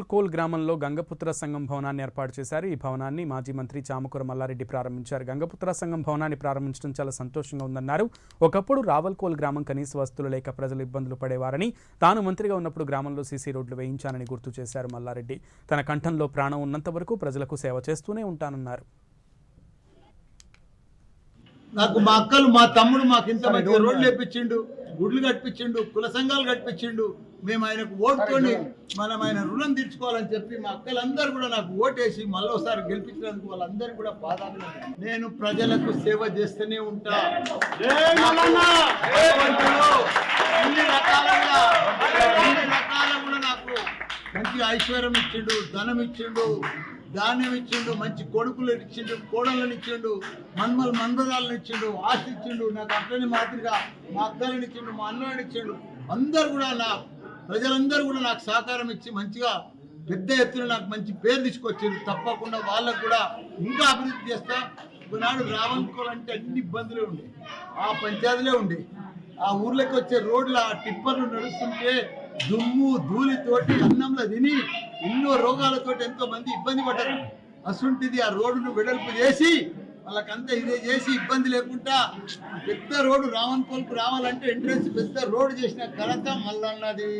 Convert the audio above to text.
రావల్కోల్ గ్రామంలో గంగపుత్ర సంఘం భవనాన్ని ఏర్పాటు చేశారు. ఈ భవనాన్ని మాజీ మంత్రి చామకూర మల్లారెడ్డి ప్రారంభించారు. గంగపుత్ర సంఘం భవనాన్ని ప్రారంభించడం చాలా సంతోషంగా ఉందన్నారు. ఒకప్పుడు రావల్కోల్ గ్రామం కనీస వస్తువులు లేక ప్రజలు ఇబ్బందులు పడేవారని తాను మంత్రిగా ఉన్నప్పుడు గ్రామంలో సీసీ రోడ్లు వేయించానని గుర్తు చేశారు మల్లారెడ్డి. తన కంఠంలో ప్రాణం ఉన్నంత వరకు ప్రజలకు సేవ చేస్తూనే ఉంటానన్నారు. నాకు మా అక్కలు మా తమ్ముడు మాకు ఇంత మంచి రోడ్లు వేపించిండు గుడ్లు కట్టించిండు కుల సంఘాలు కట్టించిండు. మేము ఆయనకు ఓటుతోని మనం ఆయన రుణం తీర్చుకోవాలని చెప్పి మా అక్కలందరూ కూడా నాకు ఓటేసి మళ్ళీ ఒకసారి గెలిపించినందుకు వాళ్ళందరూ కూడా పాదాలు నేను ప్రజలకు సేవ చేస్తూనే ఉంటా. అన్ని రకాలుగా మంచి ఐశ్వర్యం ఇచ్చిండు ధనం ఇచ్చిండు ధాన్యం ఇచ్చిండు మంచి కొడుకులు ఇచ్చిండు కోడళ్ళని ఇచ్చిండు మన్మల్ మన్మరాలను ఇచ్చిండు ఆస్తి ఇచ్చిండు నాకు అక్కని మాదిరిగా మా అక్కలను ఇచ్చిండు మా అన్నలను ఇచ్చిండు. అందరు కూడా నా ప్రజలందరూ కూడా నాకు సహకారం ఇచ్చి మంచిగా పెద్ద ఎత్తున నాకు మంచి పేరు తీసుకొచ్చిండు తప్పకుండా వాళ్ళకు కూడా ఇంకా అభివృద్ధి చేస్తా. ఒకనాడు రావనుకోవాలంటే అన్ని ఇబ్బందులే ఉండే. ఆ పంచాయతీలే ఉండే. ఆ ఊర్లోకి వచ్చే రోడ్ల ఆ టిప్పర్లు నడుస్తుంటే దుమ్ము ధూళితోటి అన్నంలో తిని ఎన్నో రోగాలతోటి ఎంతో మంది ఇబ్బంది పడ్డారు. అసుంటిది ఆ రోడ్డును వెడల్పు చేసి వాళ్ళకంతా ఇదే చేసి ఇబ్బంది లేకుండా పెద్ద రోడ్డు రావణ్ కోల్పు రావాలంటే ఎంట్రెన్స్ పెద్ద రోడ్డు చేసిన ఘనత మల్లన్నది.